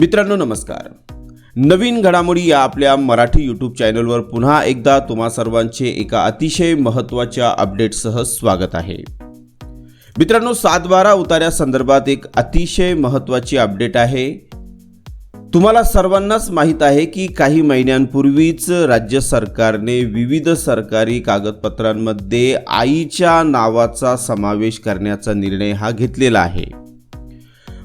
मित्रांनो नमस्कार. नवीन घडामोडी या आपल्या मराठी यूट्यूब चॅनलवर पुन्हा एकदा तुम्हा सर्वांचे एका अतिशय महत्त्वाच्या अपडेटसह स्वागत आहे. मित्रांनो सातबारा उतार्यासंदर्भात एक अतिशय महत्त्वाची अपडेट आहे. तुम्हाला सर्वांनाच माहीत आहे की काही महिन्यांपूर्वीच राज्य सरकारने विविध सरकारी कागदपत्रांमध्ये आईच्या नावाचा समावेश करण्याचा निर्णय हा घेतलेला आहे.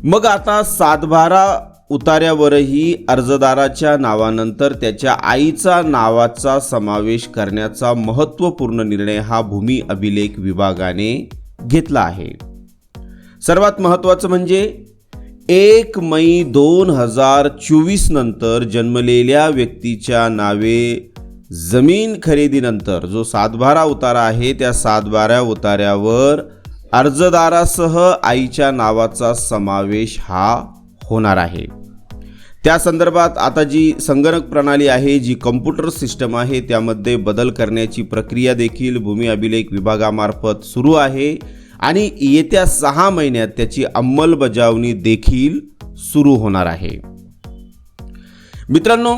मग आता सातबारा उतार्यावरही अर्जदाराच्या नावानंतर त्याच्या आईचा नावाचा समावेश करण्याचा महत्त्वपूर्ण निर्णय हा भूमी अभिलेख विभागाने घेतला आहे. सर्वात महत्त्वाचं म्हणजे एक मै दोन हजार चोवीस नंतर जन्मलेल्या व्यक्तीच्या नावे जमीन खरेदीनंतर जो सातबारा उतारा आहे त्या सातबारा उतार्यावर अर्जदारासह आईच्या नावाचा समावेश हा होणार आहे. त्या संदर्भात आता जी संगणक प्रणाली आहे जी कम्प्युटर सिस्टम आहे त्यामध्ये बदल करण्याची प्रक्रिया देखील भूमी अभिलेख विभागामार्फत सुरू आहे आणि येत्या सहा महिन्यात त्याची अंमलबजावणी देखील सुरू होणार आहे. मित्रांनो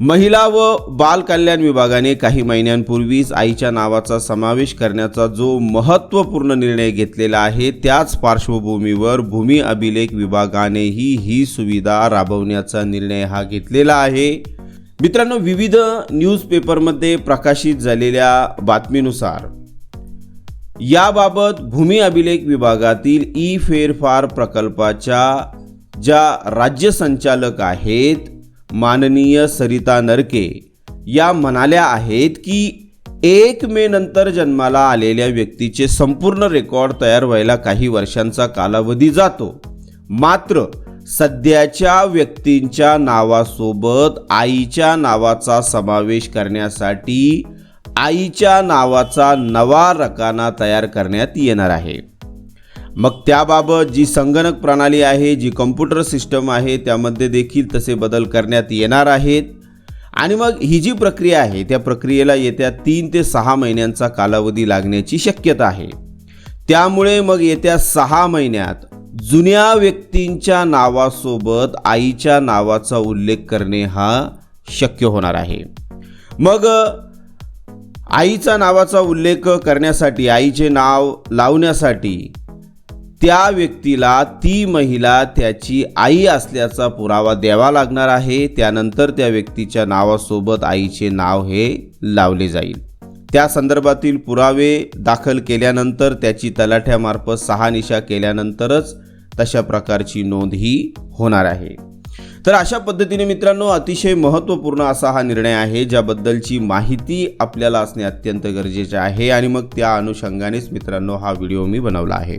महिला व बाल कल्याण विभागाने काही महिन्यांपूर्वीच आईच्या नावाचा समावेश करण्याचा जो महत्त्वपूर्ण निर्णय घेतलेला आहे त्याच पार्श्वभूमीवर भूमी अभिलेख विभागानेही ही सुविधा राबवण्याचा निर्णय हा घेतलेला आहे. मित्रांनो विविध न्यूजपेपरमध्ये प्रकाशित झालेल्या बातमीनुसार याबाबत भूमी अभिलेख विभागातील ई फेरफार प्रकल्पाच्या ज्या राज्य संचालक आहेत माननीय सरिता नरके या म्हणाल्या आहेत की एक मे नंतर जन्माला आलेल्या व्यक्तीचे संपूर्ण रेकॉर्ड तयार व्हायला काही वर्षांचा कालावधी जातो. मात्र सध्याच्या व्यक्तींच्या नावासोबत आईच्या नावाचा समावेश करण्यासाठी आईच्या नावाचा नवा रकाना तयार करण्यात येणार आहे. मग त्याबाबत जी संगणक प्रणाली आहे जी कम्प्युटर सिस्टम आहे त्यामध्ये देखील तसे बदल करण्यात येणार आहेत. आणि मग ही जी प्रक्रिया आहे त्या प्रक्रियेला येत्या तीन ते सहा महिन्यांचा कालावधी लागण्याची शक्यता आहे. त्यामुळे मग येत्या सहा महिन्यात जुन्या व्यक्तींच्या नावासोबत आईच्या नावाचा उल्लेख करणे हा शक्य होणार आहे. मग आईचा नावाचा उल्लेख करण्यासाठी आईचे नाव लावण्यासाठी त्या व्यक्तीला ती महिला त्याची आई असल्याचा पुरावा द्यावा लागणार आहे. त्यानंतर त्या व्यक्तीच्या नावासोबत आईचे नाव हे लावले जाईल. त्या संदर्भातील पुरावे दाखल केल्यानंतर त्याची तलाठ्यामार्फत सहानिशा केल्यानंतरच तशा प्रकारची नोंद ही होणार आहे. तर अशा पद्धतीने मित्रांनो अतिशय महत्त्वपूर्ण असा हा निर्णय आहे ज्याबद्दलची माहिती आपल्याला असणे अत्यंत गरजेचे आहे. आणि मग त्या अनुषंगानेच मित्रांनो हा व्हिडिओ मी बनवला आहे.